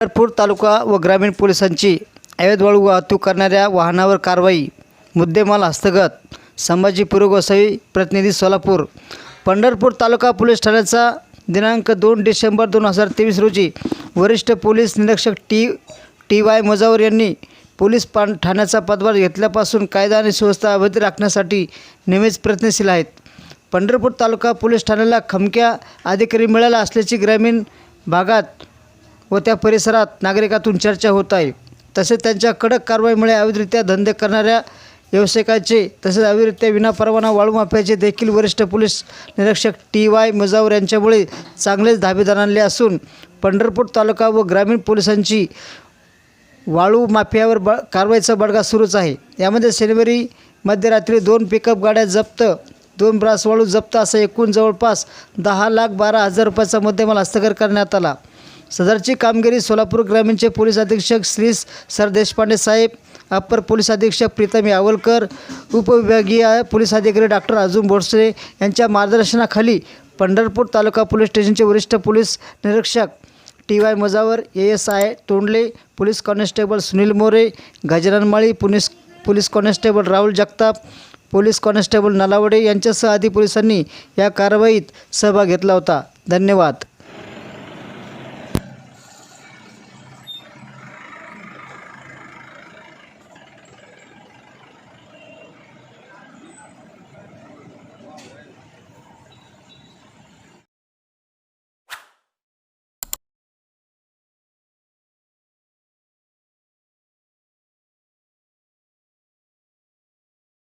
पंढरपूर तालुका व ग्रामीण पोलिसांची अवैध वाळू वाहतूक करणाऱ्या वाहनावर कारवाई. मुद्देमाल हस्तगत. संभाजी पुरगोसावी प्रतिनिधी सोलापूर. पंढरपूर तालुका पोलीस ठाण्याचा दिनांक दोन डिसेंबर दोन हजार तेवीस रोजी वरिष्ठ पोलीस निरीक्षक टी टी वाय मजावर यांनी पोलीस पान ठाण्याचा पदभार घेतल्यापासून कायदा आणि सुव्यवस्था अवैध राखण्यासाठी नेहमीच प्रयत्नशील आहेत. पंढरपूर तालुका पोलीस ठाण्याला खमक्या अधिकारी मिळाला असल्याची ग्रामीण भागात व त्या परिसरात नागरिकातून चर्चा होत आहे. तसेच त्यांच्या कडक कारवाईमुळे अवैधरित्या धंदे करणाऱ्या व्यावसायिकाचे तसेच अवैधरित्या विनापरवाना वाळू माफियाचे देखील वरिष्ठ पोलीस निरीक्षक टी वाय मजावर यांच्यामुळे चांगलेच धाबेदार आणले असून पंढरपूर तालुका व ग्रामीण पोलिसांची वाळू माफियावर ब कारवाईचा बडगा सुरूच आहे. यामध्ये शनिवारी मध्यरात्री दोन पिकअप गाड्या जप्त दोन ब्रास वाळू जप्त असं एकूण जवळपास दहा लाख बारा हजार रुपयाचा मुद्देमाल हस्तगत करण्यात आला. सदरची कामगिरी सोलापूर ग्रामीणचे पोलीस अधीक्षक श्री सर देशपांडे साहेब अप्पर पोलीस अधीक्षक प्रीतम यावलकर उपविभागीय पोलीस अधिकारी डॉक्टर अजून भोसले यांच्या मार्गदर्शनाखाली पंढरपूर तालुका पोलीस स्टेशनचे वरिष्ठ पोलीस निरीक्षक T Y Majawar A S I Tondale police constable Sunil More Gajanan Mali police police constable Rahul Jagtap police constable Nalawade यांच्यासह आदी पोलिसांनी या कारवाईत सहभाग घेतला होता. धन्यवाद.